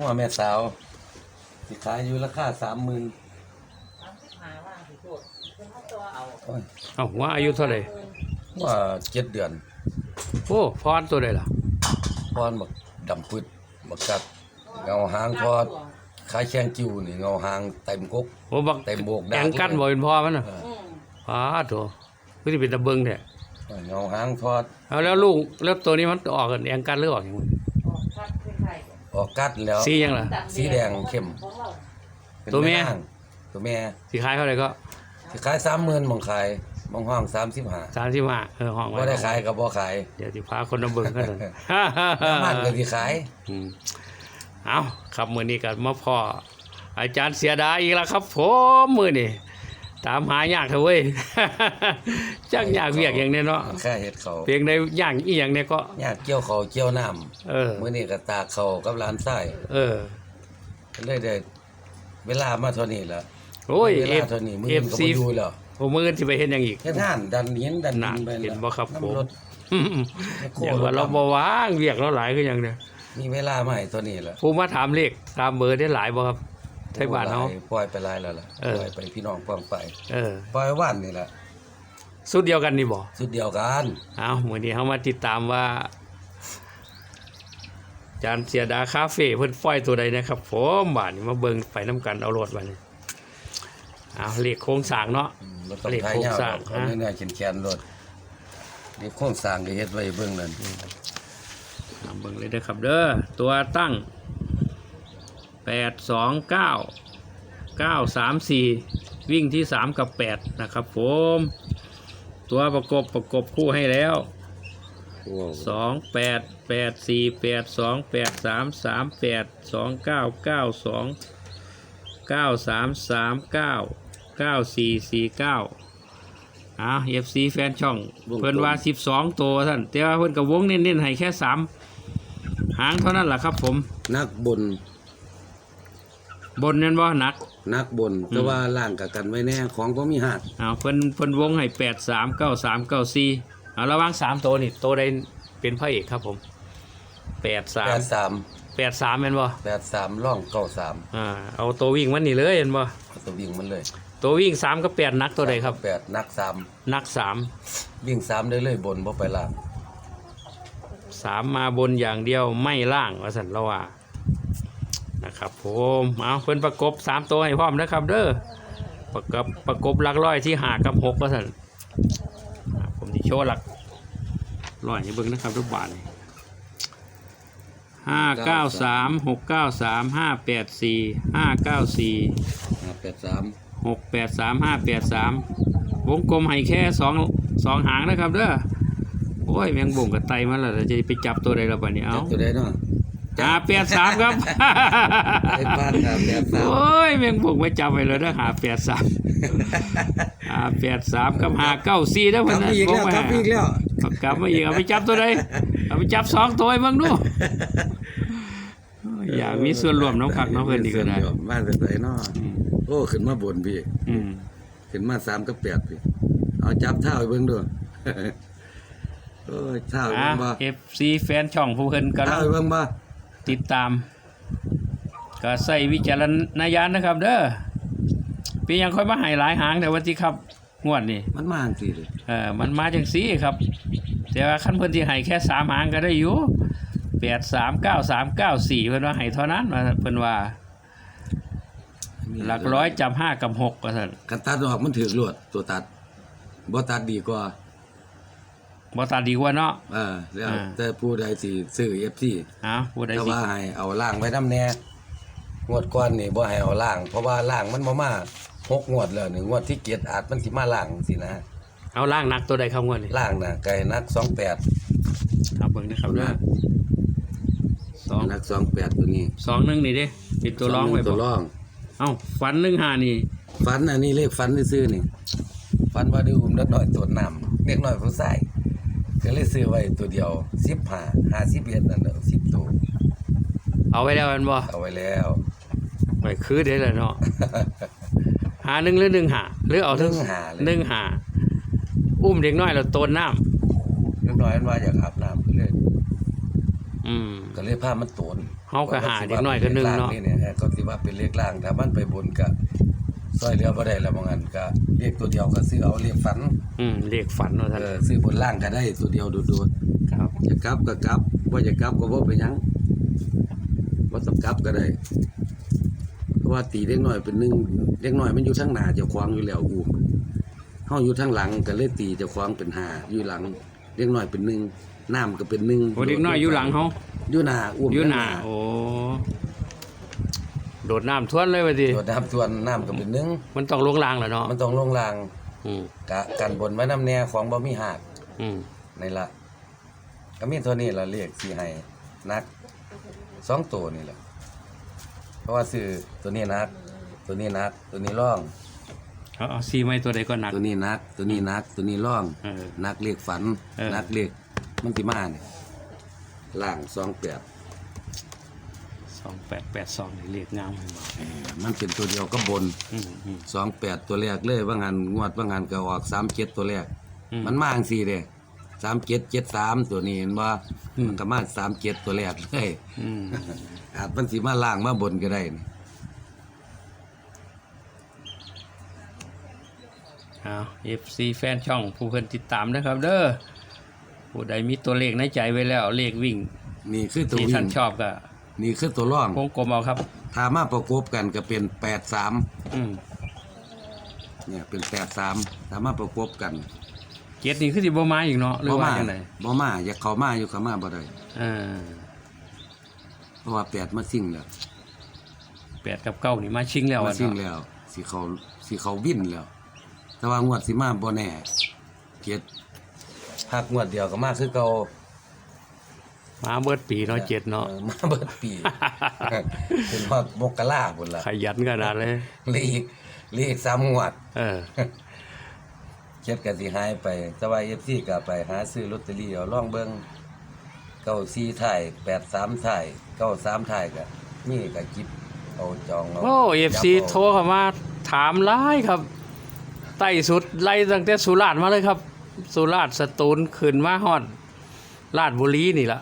งัวแม่สาว สิขายอยู่ราคาสามหมื่นสามสิบห้าว่างสิโจทย์เป็นข้าวตัวเอาเอ้าว่าอายุเท่าไหร่ว่าเจ็ดเดือน โอ้พรตัวใดล่ะพอนบักดำพืดบักกัดเงาหางทอดขายแข้งจิ้วนี่เงาหางเต็มกกโอ้บักเต็มโบกแองกันบ่เป็นพ่อมันน่ะเอออืมอ้าโถไม่ได้เป็นตะเบิงแท้เงาหางทอดเอาแล้วลูกแล้วตัวนี้มันออกกันแองกันหรือออกหยังออกคัดคล้ายๆ ออกกัดแล้ว สีหยังล่ะ สีแดงเข้มของเราเป็นตัวแม่ นางตัวแม่สิขายเท่าไหร่ก็สิขายสามหมื่นมองขายมองห้องสามสิบห้า35เออห้องไว้บ่ได้ขายกับบ่ขายเดี๋ยวสิพาคนมาเบิ่งกันนั่นน้ำมันก็สิขาย อืมเอาครับมื้อนี้ก็มาพ่ออาจารย์เสียดายอีกแล้วครับ ผมมื้อนี้ ตามหายากเถอะเว้ยจักยากเวียกอย่างเนี้ยเนาะแค่เฮ็ดเขาเพียงได้ย่างอีหยังเนี่ยก็ยากเกี่ยวเขาวเกี่ยวน้เออำมื้อนี้ก็ตากเขาวกับร้านไส้เออ ก็เลยได้เวลามาเท่านี้แล้วโอ้ยเวเอลาฟเท่านี้มื้อเอนี้ฟก็ซีบ่อยู่แล้วผมมือที่ไปเห็นอย่างอีก เฮ็ดห้านดันหินดันดิน่ะนไปเห็นบ่ครับผม น้ำรถอย่างว่าเราบ่ว่างเวียกเราหลายคือหยังเนี่ยมีเวลามาให้เท่านี้แล้วผู้มาถามเลขตามเบอร์ได้หลายบ่ครับ ไทยบ้านเฮาปล่อยไปหลายแล้วล่ะเออปล่อยไปพี่น้องฟังไปเออปล่อยว่านนี่แหละสุดเดียวกันนี่บ่สุดเดียวกันเอามื้อนี้เฮามาติดตามว่า จานเสียดาคาเฟ่เพิ่นปล่อยตัวใดนะครับผมบาดนี้มาเบิ่งไปนํกันเอารถบัดนี้เอาเลขโครงสร้างเนาะอืมบ่ต้องเลขทายโครงยาวสร้างดอกเอาฮะเนื้อๆแข็งๆรถนี่โครงสร้างก็เฮ็ดไว้เบิ่งนั่นเอาเบิ่งเลยเด้อครับเด้อตัวตั้ง แปดสองเก้าเก้าสามสี่วิ่งที่สามกับแปดนะครับผม ตัวประกบประกบคู่ให้แล้วสองแปดแปดสี่แปดสองแปดสามสามแปดสองเก้าเก้าสองเก้าสามสามเก้าเก้าสี่สี่เก้าอ่าเอฟซีแฟนช่อง เพิ่นว่าสิบสองตัวท่าน แต่ว่าเพิ่นกับวงเน้นๆให้แค่สามหางเท่านั้นแหละครับผม นักบน บนนั่นบ่หนัก นักบนแต่ว่าล่างกับกันไว้แน่ของบ่มีหาดเอาเพิ่นเพิ่นวงให้แปดสามเก้าสามเก้าสี่เอาระหว่างสามตัวนี่ตัวใดเป็นพระเอกครับผมแปดสาม83แปดสามเป็นบ่83ร่อง93อ่าเอาตัววิ่งมันนี่เลยเห็นบ่เอาตัววิ่งมันเลย ตัววิ่งสามกับแปดนักตัวใดครับ8นักนักสาม3วิ่ง3ได้เลยบนบ่ไปล่างสามมาบนอย่างเดียวไม่ล่างว่าสันละว่า นะครับผมเอาเพิ่นประกบสามตัวให้พร้อมนะครับ เด้อประกบประกบหลักร้อยที่หากับหกว่าสันอ่าผมที่โชว์หลักร้อยให้เบิ่งนะครับทุกบาทห้าเก้าสามหกเก้าสามห้าแปดสี่ห้าเก้าสี่583หกแปดสามห้าแปดสามวงกลมให้แค่สองสองหางนะครับเด้อโอ้ยแมงบ่งกับไตมันแล้วจะไปจับตัวใดละบัดนี้จัเอาบตัวใดเนาะ หาแปดสามครับ ไอ้บ้านครับ83โอ้ยแมงบ่งไม่จับไปเลยนะหาแปดสามหาแปดสามกับหาเก้าสี่นะกเพิ่ลันบนะอีกวแล้งวไว้กลับอีกแล้ว เอากลับมาอีกเอาไปจับตัวใดเอาไปจับสองตัวให้เบิ่งดูโอ้ยอยากมีส่วนร่วมน้องคักน้องเพิ่นดีก็ได้ บ้านเป็นไสเนาะโอ้ขึ้นมาบนพี่ อืมขึ้นมา3กับ8พี่ เอาจับเท้าให้เบิ่งดู โอ้ยเท้าให้อะเบิ่งบ่ FC แฟนช่องผู้เพิ่นกำเท้าลังให้เบิ่งบ่ ติดตาม ก็ใส่วิจารณญาณนะครับ เด้อเป็นหยังค่อยมาให้หลายหางแต่วันที่ครับงวดนี่มันมาจังซี่เลยเออมันมาจังซี่ครับ แต่ว่าขั้นเพิ่นที่ให้แค่สามหางก็ได้อยู่แปดสามเก้าสามเก้าสี่เพิ่นว่าให้เท่านั้นว่าเพิ่นว่า หลักร้อยจำห้ากับหกว่าซั่นกันตัดออกมันถือลวดตัวตัดบ่ตัดดีกว่า บ่ตัดดีกว่าเนาะ เออแล้วอ่า แต่ผู้ใดสิซื้อ FC อ้าผู้ใดแต่สิว่าให้เอาล่างไว้นำแน่งวดก่อนนี่บ่ให้เอาล่าง เพราะว่าล่างมันบ่มาหกงวดแล้วนี่งวดที่เกียรอาจมันสิมาล่างสินะเอาล่างหนักตัวใดครับงวดนี้ล่างน่ะไก่นัก28เอาเบิ่งนะครับเด้อสองนัก28ตัวนี้สองหนึ่งนี่เด้เป็นตัวร้องไว้ตับ่วรอง เอ้าฝันหนึ่งห้านี่ฟันอันนี้เลขฟันซื่อๆนี่ฟันว่าได้อุ้มเด็กน้อยตัวน้ำเด็กน้อยผู้ชาย ก็เลยซื้อไว้ตัวเดียว15 51นั่นน่ะ10ตัวเอาไว้แล้วแมันบ่เอาไว้แล้วไม่คือเด้เลยเนาะ หาหนึ่งหรือหนึ่งหาหรือเอาทั้งหนึ่งหาเลยหนึ่งหาอุ้มเด็กน้อยแล้วโตนน้เด็กน้อยมันว่าอยากอาบน้ำก็เลยำอืม ก็เลยพามันโตนเฮาก็หาเด็กน้อยก็หนึงเนาะนี่เนี่ยเออก็สิว่าเป็นเลขล่างถ้ามันไปบนก็ ซอยเหลือบ่ได้แล้วบางอันก็เลขตัวเดียวก็ซื้อเอาเลขฝันอืมเลขฝันว่าท่านเออซื้อบนล่างก็ได้ตัวเดียวโดดครับๆจะกลับก็กลับบ่จะกลับก็บ่เป็นหยังบ่ต้องกลับก็ได้ เพราะว่าตีเล็กน้อยเป็นหนึ่งเล็กน้อยมันอยู่ทางหน้าเจ้าของอยู่แล้วอูมเฮาอยู่ทางหลังก็เลยตีเจ้าของเป็นห้าอยู่หลังเล็กน้อยเป็นหนึ่งน้ำก็เป็นหนึ่งโอ้เด็กน้อยอยู่หลังเฮาอยู่หน้าอุ้มอยู่หน้าโอ้ โดดน้ำท่วนเลยว่าติโดดน้ำทวนน้ำก็เป็นหนึ่งมันต้องลงรางแหละเนาะมันต้องลงรางอืมกะกันบนไว้น้ำแน่ของบ่มีหักอืมในละก็มีเท่านี้ละเรียกสีให้นักสองตัวนี่แหละเพราะว่าซื้อตัวนี้นัก ตัวนี้นัก ตัวนี้ร่อง เอาเอาซีไม้ตัวใดก็หนัก ตัวนี้นัก ตัวนี้นัก ตัวนี้ร่อง เออนักเรียกฝัน เออ นักเรียกมันติมาเนี่ยล่างสองแปด 2882นี่เลขงามเลยบ่มันเป็นตัวเดียวก็บนอืมอืม สองแปดตัวแรกเลยว่างานงวดว่างานก็ออกสามเจ็ดตัวแรก อืม มันมาจังสี่เด้สามเจ็ดเจ็ดสามตัวนี้เห็นว่าอืมมันก็มาสามเจ็ดตัวแรกเลยอืมอาจมันสิมาล่างมาบนก็ได้นี่เอา FC แฟนช่องผู้เพิ่นติดตามนะครับ เด้อผู้ใดมีตัวเลขในใจไว้แล้วเลขวิ่งนี่คือตัวที่วิ่ท่านงชอบก็ นี่คือตัวร่อง วงกลมเอาครับ ถ้ามาประกบกันก็เป็นแปดสามอืมเนี่ยเป็นแปดสามถ้ามาประกบกันเจ็ดนี่คือสิบ่มาอีกเนาะหรือว่ามาจังไดบ่มาอยากเข้ามาอยู่เข้ามาบ่ได้เออเพราะว่าแปดมาซิ่งแล้วแปดกับเก้านี่มาชิงแล้วมาอะซิ่งเนาะแล้วสิเขาสิเขาวินแล้ว แต่ว่างวดสิมาบ่แน่เกียรติพักงวดเดียวก็มาคือเก่า มาเบิดปีเนาะเจ็ดเนาะออมาเบิดปีเป็นฮอดมกราพุ่นล่ะขยันขนาดเลยเหลีกเหลีกสามงวดเออเช็ดกันสิหายไปแต่ว่า FC ก็ไปหาซื้อลอตเตอรี่เอาลองเบิ่ง94ถ่าย83ถ่าย93ถ่ายก็มีก็จิบเอาจองเอาโอ้เอฟซีจับาโทรเข้ามาถามไล่ครับไต่สุดไล่ตั้งแต่สุราษฎร์มาเลยครับ สุราษฎร์สตูลขึ้นมาฮอดราชบุรีนี่ละ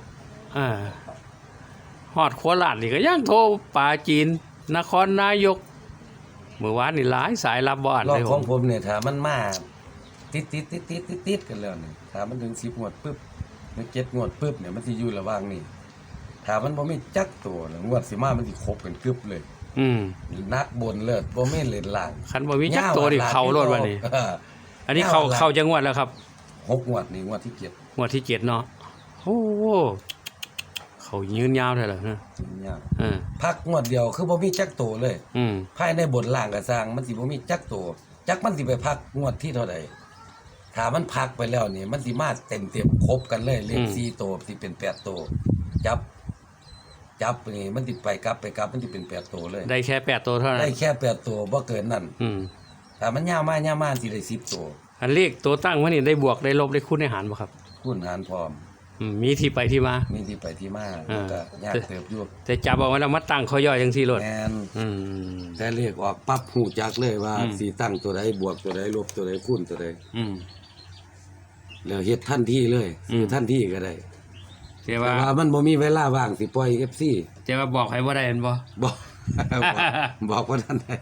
อ่าฮอดโคราชนี่ก็ยังโทรป่าจีน นครนายก เมื่อวานนี่หลายสายรับบ้านรอเลบยของผมเนี่ยถ้ามันมาติดติดติดติดติดติดกันแล้วนี่ถ้ามันถึง10งวดปึ๊บหรือ7งวดปึ๊บเนี่ยมันสิอยู่ระหว่างนี้ถ้ามันบ่มีจักตัวแล้วงวดสิมามันสิครบกันกึบเลย อืมนักบนเลิศบ่แม่นเล่นล่างคันบ่มีจักตัวดิเขาโลดวันนี้ เออ อันนี้เขายาวหลายเขาจังหวัดแล้วครับหกงวดนี่งวดที่เจ็ดงวดที่เจ็ดเนาะโอ้โห เขายืนยาวเลยเหรอฮะเนี่ยเออพักงวดเดียวคือบ่มีจักตัวเลย อืมภายในบทล่างก็สร้างมันสิบ่มีจักตัวจักมันสิไปพักงวดที่เท่าใดถ้ามันพักไปแล้วนี่ มันสิมาเต็มเต็มๆครบกันเลยเลขสี่ตัวสิเป็นแปดตัวจับ จับนี่มันสิไปกลับไปกลับมันสิเป็นแปดตัวเลย ได้แค่แปดตัวเท่านั้ได้นแค่แปดตัวบ่เกินนั้นอืมถ้ามันยาวมากยาวมากสิได้สิบตัวอันเลขตัวตั้งว่านี่ได้บวกได้ลบได้คูณได้หารบ่ครับคูณหารพร้อม อืมมีที่ไปที่มา มีที่ไปที่มาอ่า ก็ยากเติบอยู่แต่จับเอาไว้แล้วมาตั้งเขาย่อยจังซี่โลดแมนอืม แต่เลขออกปั๊บหูจักเลยว่าอืม สีตั้งตัวใดบวกตัวใดลบตัวใดคูณตัวใดอืม แล้วเฮ็ดทันทีเลยอืม ทันทีก็ได้แต่แต่ว่าว่ามันบ่มีเวลาว่างสิปล่อย FC แต่ว่าบอกให้บ่ได้เห็นบ่ บอก บอกว่าท่านได้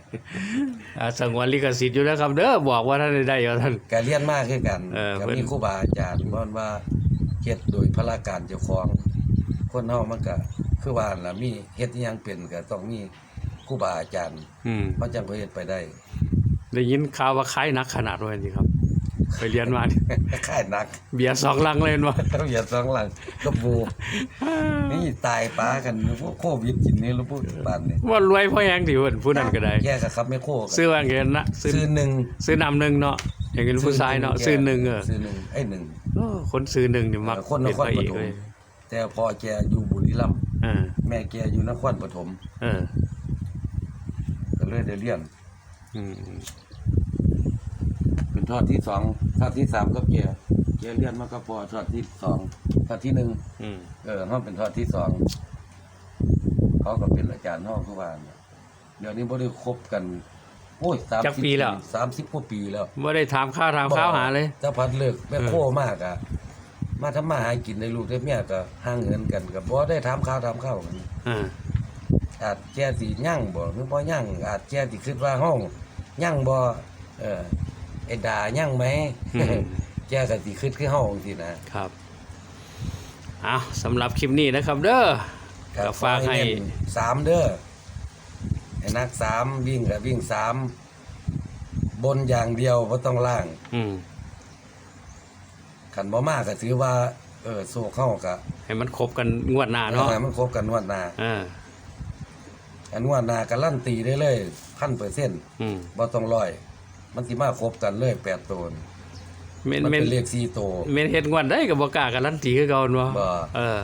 อ่าสงวนลิขสิทธิ์อยู่แล้วครับเด้อบอกว่าท่านได้ได้อยู่ท่าน ก็เรียนมากคือกันเออก็เพิ่นมีครูบาอาจารย์บ่นว่า เฮ็ดโดยพละการเจ้าของ คนเฮามันก็คือว่าล่ะมีเฮ็ดอิหยังเป็นก็ต้องมีครูบาอาจารย์อืมมันจังก็เฮ็ดไปได้ได้ยินข่าวว่าคล้ายนักขนาดว่าจริงครับ ไปเรียนมานี่ ค่ายหนัก เบียร์สองลังเลยเห็นบ่ อย่าสองหลังกับบูนี่ตายป้ากันพวกโควิดกินนี่แล้วพวกบ้านนี่ว่ารวยเพราะแฮงที่เพิ่นผู้นั้นก็ได้ แยกกับครับไม่โคกันซื้อว่าเงินนะซื้อซื้อหนึ่งซื้อนำหนึ่งเนาะ อย่างเงินผู้ชายเนาะซื้อหนึ่งเออซื้อหนึ่งไอ้หนึ่งโอ้คนซื้อหนึ่งนี่มักเออคนนเป็นครพระปเอกฐมเลยแต่พอแกอยู่บุรีรัมย์เออแม่แกอยู่นครปฐมเออก็เลยได้เรียนอืมเป็นทอดที่สองทอดที่สามก็แกแกเรียนมาก็พอทอดที่สองทอดที่หนึ่งอืมเออเขาเป็นทอดที่สองเขาก็เป็นอาจารย์ห้องทุกวันเดี๋ยวนี้บ่ได้คบกัน โอ้ยสามจักสิบปีแล้ว สามสิบกว่าปีแล้วบ่ได้ถามข้าวถามข้าวหาเลย ถ้าพัดเลิกแม่โคมากอะมาทำมาหากินในลูกได้เมียก็ห่างเงินกันก็บ่ได้ถามข่าวถามข้าวกันอ่า อาจแกสิยั่งบ่หรือบ่ยั่งอาจแกสิคิดว่าห้องยั่งบ่เออไอ้ด่ายั่งไหมอืม แกก็สิคิดคือเฮาจังซี่นะ ครับเอาสำหรับคลิปนี้นะครับ เด้อก็ฝากให้เน้นสามเด้อ ไอ้นักสามวิ่งก็วิ่งสามบนอย่างเดียวบ่ต้องล่างอืมคันบ่มาก็ถือว่า เออสู้เข้าก็ให้มันครบกันงวดหน้าเนาะให้มันครบกันงวดหน้าอ่าอันงวดหน้าการันตีได้เลย1,000%อืมบ่ต้องร้อย มันสิมาครบกันเลย8ตัวนี่เมนมันเมนเป็นเลข4ตัวเมนเฮ็ดงวดได้ก็บ่กล้าการันตีคือเก่าเนาะบ่เออ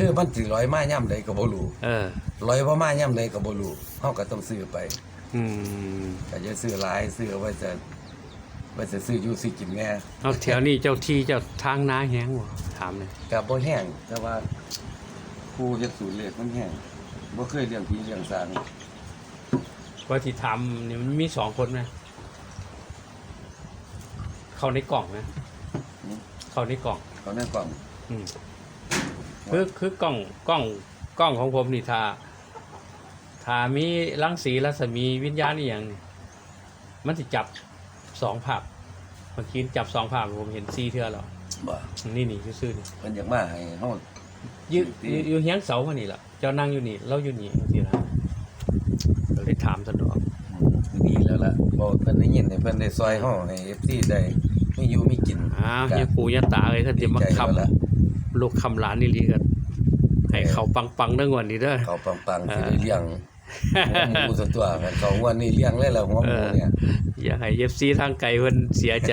คือมันสิร้อยมาย่ำใดก็บ่รู้เออ ร้อยบ่มาย่ำใดก็บ่รู้เฮาก็ต้องซื้อไปอืมก็จะซื้อหลายซื้อไว้จะไว้จะซื้ออยู่สิกินแม่เอาแถวนี้เจ้าที่เจ้าทางนาแฮงบ่ถามเลยก็บ่แห้งแต่ว่าผู้เฮ็ดสูตรเลขมันแห้งบ่เคยเลี้ยงผีเลี้ยงสางว่าที่ทำนี่มันมีสองคนนะเข้าในกล่องนะเข้าในกล่องเขาแน่กล่อง อืม คือคือกล้องกล้องกล้องของผมนี่ถ้าถ้ามีรังสีรัศมีวิญญาณอหย่างนี่มันจะจับสองภาพเมื่อกี้จับสองภาพผมเห็นซีเทือแล้วบ่นี่นี่ซื่อๆนี่เพิ่นอยากมาให้เฮายือยู่อยู่เฮียงเสามานี่ล่ะเจ้านั่งอยู่นี่เราอยู่นี่สินะก็เลยถามสะดวกดีแล้วล่ะบ่เพิ่นได้ยินให้เพิ่นได้ซอยเฮาให้ FC ได้มีอยู่มีกินอ้าวเนี่ยปู่ย่าตาเลยก็จะมาดีใจขับแล้วล่ะลูกคำหลานนี่ลีกัน ให้เขาปังๆเรื่องวันนี้เด้อเขาปังๆสิได้เลี้ยงหัวหมูตัวตัวกันเขางวันนี้เลี้ยงเลยล่ะหัวหมูเนี่ยอย่าให้เอฟซีทางไกลเพิ่นเสียใจ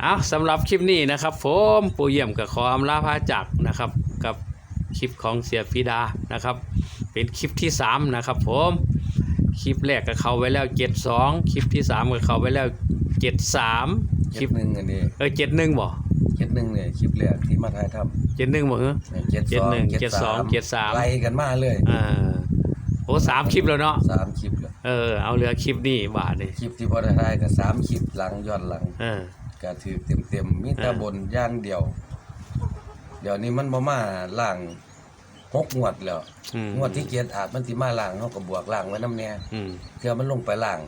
เอาสำหรับคลิปนี้นะครับผมปู่เยี่ยมกับขออำลาพาจากนะครับ กับคลิปของเสียฟีดานะครับ เป็นคลิปที่สามนะครับผมคลิปแรกก็เข้าไว้แล้วเจ็ดสองคลิปที่สามก็เข้าไว้แล้วเจ็ดสามคคลิลิปปหนึ่งอันนี้เออเจ็ดหนึ่งบ่คลิปหนึ่งเนี่ยคลิปแรกที่มาถ่ายทำเจ็ดหนึ่งบ่เหรอเจ็ดเจ็ดสองหนึ่งเจ็ดเจ็ดสสาองมเจ็ดสามไล่กันมาเลยอ่าโอ้สามคลิปแล้วเนาะสามคลิปเลยเออเอาเหลือคลิปนี้บาทเลยคลิปที่พอได้ถ่ายก็สามคลิปหลังย้อนหลังเออ ก็ถือเต็มๆมีแต่อ่าบนอย่างเดียว เดี๋ยวนี้มันบ่มาล่างหกงวดแล้วอืม งวดที่เกียรอาจมันสิมาล่างเฮาก็บวกล่างไว้นำแน่ อืม เทื่อมันลงไปล่าง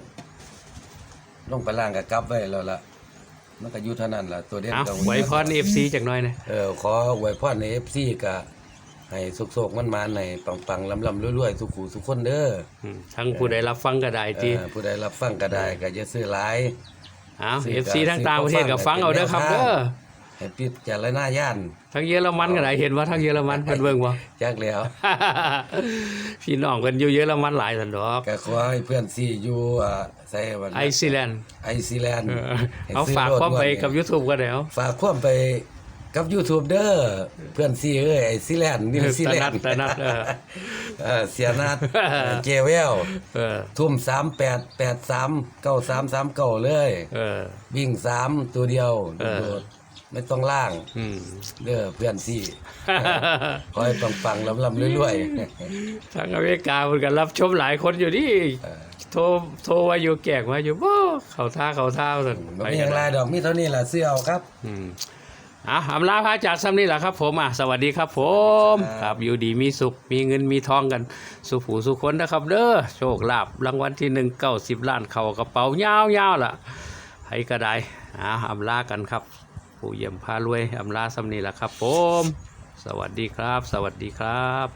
ลงไปล่างก็กลับไว้แล้วล่ะ มันก็อยู่เท่านั้นล่ะตัวเด่นเอาก็ไว้พรเอฟซีจากหน้อยนะเออขออวยพรใน FC ก็ให้สุกๆมันมาในปังๆลำๆรวยๆทุกคู่ทุกคนเด้ออืมทั้งผู้ใดรับฟังก็ได้เอที่อผู้ใดรับฟังก็ได้ก็อย่าซื้อหลาย เอาซื้เออฟก็ซีทั้งต่างประเทศก็ฟังเอาเด้อครับเป็นแนวทางเด้อ ให้ปิดจารณาญาณทั้งเยอรมันก็ได้เห็นว่าทั้งเยอรมันเพิ่นเบิ่งบ่จักแล้วพี่น้องเพิ่นอยู่เยอรมันหลายสันดอกก็ขอให้เพื่อนซี่อยู่อ่าใส่วันไอซ์แลนด์ไอซีแลนด์เออเอาฝากความไปกับ YouTube ก็ได้เอาฝากความไปกับ YouTube เด้อเพื่อนซี่เอ้ยไอซีแลนด์นิวซีแลนด์ตะนัดตะนัดเออเออเสียนัดเจเวลเออทุ่ม 3883 9339 เลยเออวิ่งสามตัวเดียวเออโดดๆ ไม่ต้องล่างอืมเด้อเพื่อนซี่ขอให้ปังๆลำๆรวยทางอเมริกาเพิ่นก็รับชมหลายคนอยู่นี่ๆเออโทรโทรมาอยู่แกกมาอยู่บ่เขาท่าเขาท่าสั่นมันไม่อย่างไรดอกมีเท่านี้ล่ะเสื้อเอาครับ อืมอะอำลาพาจากซ้ำนี่แหละครับ ผมอะสวัสดีครับ ผมครับครับอยู่ดีมีสุขมีเงินมีทองกัน สุขผูสุขคนนะครับ เด้อโชคลาภรางวัลที่หนึ่งเก้าสิบล้านเข่ากระเป๋ายาวๆล่ะให้ก็ได้อะอำลากันครับ ผู้เยี่ยมพารวยอำลาสำนีแหละครับผม สวัสดีครับ สวัสดีครับ